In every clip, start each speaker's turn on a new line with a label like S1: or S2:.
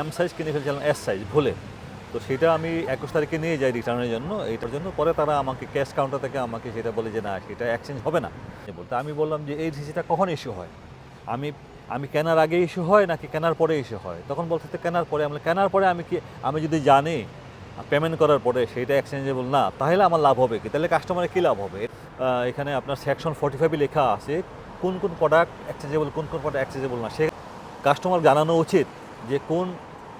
S1: M size কিনে ফেলছিলাম S size ভুলে। তো সেটা আমি একুশ তারিখে নিয়ে যাই রিটার্নের জন্য এইটার জন্য পরে তারা আমাকে ক্যাশ কাউন্টার থেকে আমাকে সেটা বলে যে, না, সেটা এক্সচেঞ্জ হবে না। বলতে আমি বললাম যে, এই রিসিটা কখন ইস্যু হয়? আমি আমি কেনার আগে ইস্যু হয় নাকি কেনার পরে ইস্যু হয়? তখন বলতে কেনার পরে। আমি কেনার পরে আমি কি, আমি যদি জানি পেমেন্ট করার পরে সেইটা এক্সচেঞ্জেবল না, তাহলে আমার লাভ হবে কি? তাহলে কাস্টমারের কী লাভ হবে? এখানে আপনার সেকশন ফর্টি ফাইভে লেখা আছে, কোন কোন প্রোডাক্ট এক্সচেঞ্জেবল কোন কোন প্রোডাক্ট এক্সচেঞ্জেবল না। সে কাস্টমার জানানো উচিত। যে কোন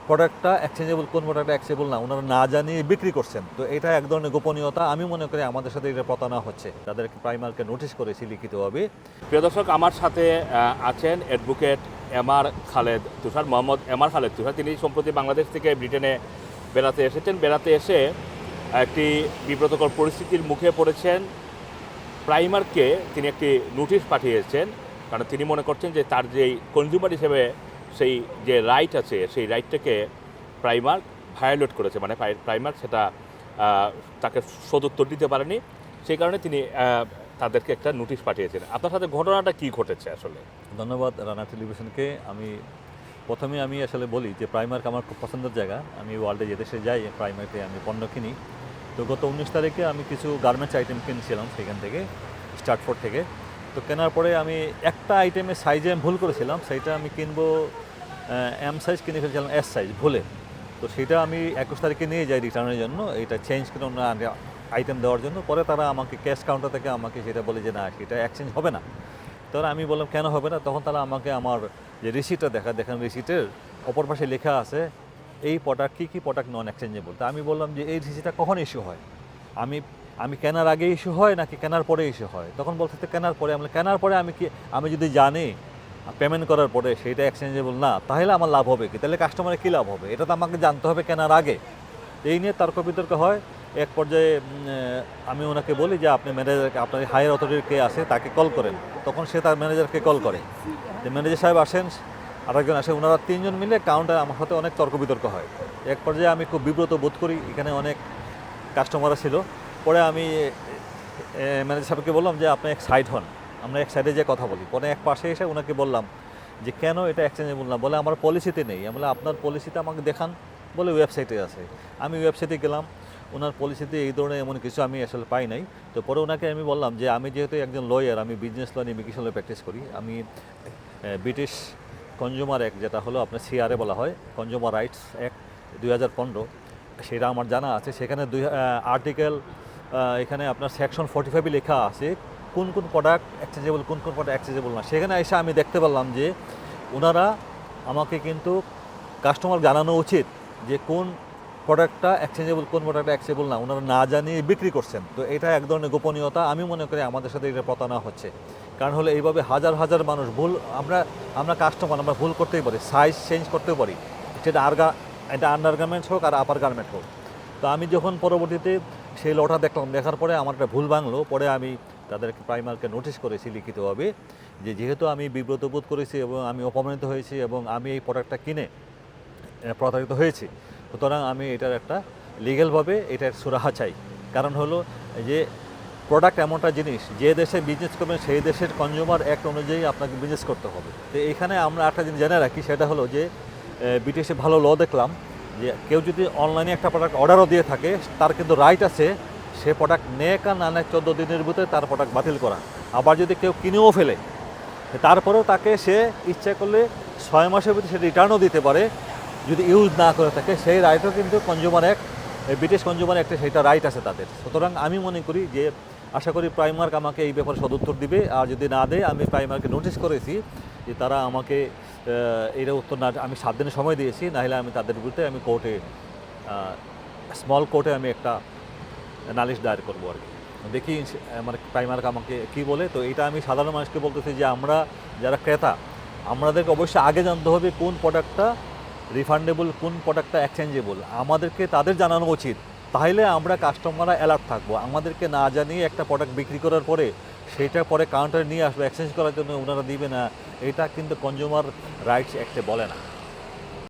S1: প্রোডাক্টটা এক্সচেঞ্জেবল কোন প্রোডাক্টটা এক্সচেঞ্জেবল না, ওনারা না জানিয়ে বিক্রি করছেন। তো এটা এক ধরনের গোপনীয়তা আমি মনে করি আমাদের সাথে এটা প্রতারণা হচ্ছে। তাদেরকে প্রাইমারকে নোটিশ করেছি লিখিতভাবে।
S2: প্রিয় দর্শক, আমার সাথে আছেন advocate M R Khaled Tushar, Mohammad M R Khaled Tushar. তিনি সম্প্রতি বাংলাদেশ থেকে ব্রিটেনে বেড়াতে এসেছেন। বেড়াতে এসে একটি বিব্রতকর পরিস্থিতির মুখে পড়েছেন। প্রাইমারকে তিনি একটি নোটিশ পাঠিয়েছেন। কারণ তিনি মনে করছেন যে তার যেই কনজিউমার হিসেবে সেই যে রাইট আছে, সেই রাইটটাকে প্রাইমার ভায়োলেট করেছে। মানে প্রাই- প্রাইমার সেটা তাকে সদুত্তর দিতে পারেনি। সেই কারণে তিনি তাদেরকে একটা নোটিশ পাঠিয়েছেন। আপনার সাথে ঘটনাটা কি ঘটেছে আসলে?
S1: ধন্যবাদ, রানা টেলিভিশনকে। আমি, প্রথমে আমি আসলে বলি যে প্রাইমার্ক আমার খুব পছন্দের জায়গা। আমি ওয়ার্ল্ডে যে দেশে যাই প্রাইমার্কে আমি পণ্য কিনি। তো গত উনিশ তারিখে আমি কিছু গার্মেন্টস আইটেম কিনছিলাম সেখান থেকে স্টার্টফোর্ড থেকে। তো কেনার পরে আমি একটা আইটেমের সাইজে আমি ভুল করেছিলাম, সেইটা আমি কিনবো এম সাইজ কিনে ফেলছিলাম এস সাইজ ভুলে। তো সেটা আমি একুশ তারিখে নিয়ে যাই রিটার্নের জন্য। এটা চেঞ্জ করে অন্য আইটেম দেওয়ার জন্য। পরে তারা আমাকে ক্যাশ কাউন্টার থেকে আমাকে সেটা বলে যে, না সেটা এক্সচেঞ্জ হবে না। তখন আমি বললাম, কেন হবে না? তখন তারা আমাকে আমার যে রিসিটটা দেখা, দেখেন রিসিটের অপর পাশে লেখা আছে, এই প্রোডাক্ট কী কী প্রোডাক্ট নন এক্সচেঞ্জেবল তা আমি বললাম যে, এই রিসিটটা কখন ইস্যু হয়? আমি আমি কেনার আগে ইস্যু হয়, নাকি কেনার পরে ইস্যু হয়? তখন বলতে কেনার পরে? আমি কেনার পরে আমি কি, আমি যদি জানি পেমেন্ট করার পরে সেইটা এক্সচেঞ্জেবল না, তাহলে আমার লাভ হবে কি? তাহলে কাস্টমারের কী লাভ হবে? এটা তো আমাকে জানতে হবে কেনার আগে। এই নিয়ে তর্ক বিতর্ক হয়। এক পর্যায়ে আমি ওনাকে বলি যে, আপনি ম্যানেজারকে আপনার হায়ার অথরিটির কে আছে তাকে কল করেন। তখন সে তার ম্যানেজারকে কল করে। যে ম্যানেজার সাহেব আসেন, আরেকজন আসে ওনারা তিনজন মিলে কাউন্টার আমার সাথে অনেক তর্ক বিতর্ক হয়। এক পর্যায়ে আমি খুব বিব্রত বোধ করি, এখানে অনেক কাস্টমাররা ছিল। পরে আমি ম্যানেজার সাহেবকে বললাম যে, আপনি এক সাইড হন। আমরা এক সাইডে যে কথা বলি। পরে এক পাশে এসে ওনাকে বললাম যে, কেন এটা এক্সচেঞ্জেবল না? বলে, আমার পলিসিতে নেই। আমি বললাম, আপনার পলিসিতে আমাকে দেখান। বলে ওয়েবসাইটে আছে। আমি ওয়েবসাইটে গেলাম। ওনার পলিসিতে এই ধরনের এমন কিছু আমি আসলে পাই নাই। তো পরে ওনাকে আমি বললাম যে, আমি যেহেতু একজন লয়ার আমি business law immigration law practice করি। আমি ব্রিটিশ কনজিউমার অ্যাক্ট যেটা হলো আপনার সিআরএ বলা হয় কনজিউমার রাইটস অ্যাক্ট দুই হাজার পনেরো। সেটা আমার জানা আছে। সেখানে দুই আর্টিকেল এখানে আপনার সেকশন ফর্টি ফাইভে লেখা আছে কোন কোন প্রোডাক্ট এক্সচেঞ্জেবল কোন কোন প্রোডাক্ট এক্সচেঞ্জেবল না। সেখানে এসে আমি দেখতে পারলাম যে ওনারা আমাকে কিন্তু কাস্টমার জানানো উচিত যে কোন প্রোডাক্টটা এক্সচেঞ্জেবল কোন প্রোডাক্টটা এক্সচেঞ্জেবল না। ওনারা না জানিয়ে বিক্রি করছেন। তো এটা এক ধরনের গোপনীয়তা। আমি মনে করি আমাদের সাথে এটা প্রতারণা হচ্ছে। কারণ হলো এইভাবে হাজার হাজার মানুষ ভুল, আমরা আমরা কাস্টমার আমরা ভুল করতেই পারি সাইজ চেঞ্জ করতেও পারি। সেটা আরগা এটা আন্ডার গার্মেন্টস হোক আর আপার গার্মেন্ট হোক। তো আমি যখন পরবর্তীতে সেই লটা দেখলাম, দেখার পরে আমার একটা ভুল ভাঙলো। পরে আমি তাদেরকে প্রাইমারকে নোটিশ করেছি লিখিতভাবে যে যেহেতু আমি বিব্রত বোধ করেছি এবং আমি অপমানিত হয়েছি এবং আমি এই প্রোডাক্টটা কিনে প্রতারিত হয়েছি, সুতরাং আমি এটার একটা লিগ্যালভাবে এটার সুরাহা চাই। কারণ হলো যে প্রোডাক্ট এমনটা জিনিস, যে দেশে বিজনেস করবেন সেই দেশের কনজিউমার অ্যাক্ট অনুযায়ী আপনাকে বিজনেস করতে হবে। তো এখানে আমরা একটা জিনিস জেনে রাখি, সেটা হলো যে বিটিএসে ভালো ল দেখলাম যে কেউ যদি অনলাইনে একটা প্রোডাক্ট অর্ডারও দিয়ে থাকে, তার কিন্তু রাইট আছে সে প্রোডাক্ট নেক আর না নেক চোদ্দ দিনের ভিতরে তার প্রোডাক্ট বাতিল করা। আবার যদি কেউ কিনেও ফেলে, তারপরেও তাকে সে ইচ্ছা করলে ছয় মাসের ভিতরে সে রিটার্নও দিতে পারে। যদি ইউজ না করে থাকে, সেই রাইটও কিন্তু কনজিউমার অ্যাক্ট ব্রিটিশ কনজিউমার অ্যাক্টে সেইটা রাইট আছে তাদের। সুতরাং আমি মনে করি যে, আশা করি প্রাইমার্ক আমাকে এই ব্যাপারে সদুত্তর দিবে। আর যদি না দেয়, আমি প্রাইমার্কে নোটিশ করেছি যে তারা আমাকে এর উত্তর না আমি সাত দিনের সময় দিয়েছি, নাহলে আমি তাদের বিরুদ্ধে আমি কোর্টে স্মল কোর্টে আমি একটা নালিশ দায়ের করব আর কি। দেখি আমার প্রাইমার্ক আমাকে কি বলে, তো এটা আমি সাধারণ মানুষকে বলতেছি যে আমরা যারা ক্রেতা, আমাদেরকে অবশ্যই আগে জানতে হবে কোন প্রোডাক্টটা রিফান্ডেবল কোন প্রোডাক্টটা এক্সচেঞ্জেবল আমাদেরকে তাদের জানানো উচিত। তাহলে আমরা কাস্টমাররা অ্যালার্ট থাকব। আমাদেরকে না জানিয়ে একটা প্রোডাক্ট বিক্রি করার পরে সেটা পরে কাউন্টারে নিয়ে আসবে এক্সচেঞ্জ করার জন্য ওনারা দিবে না, এটা কিন্তু কনজিউমার রাইটস অ্যাক্টে বলে না।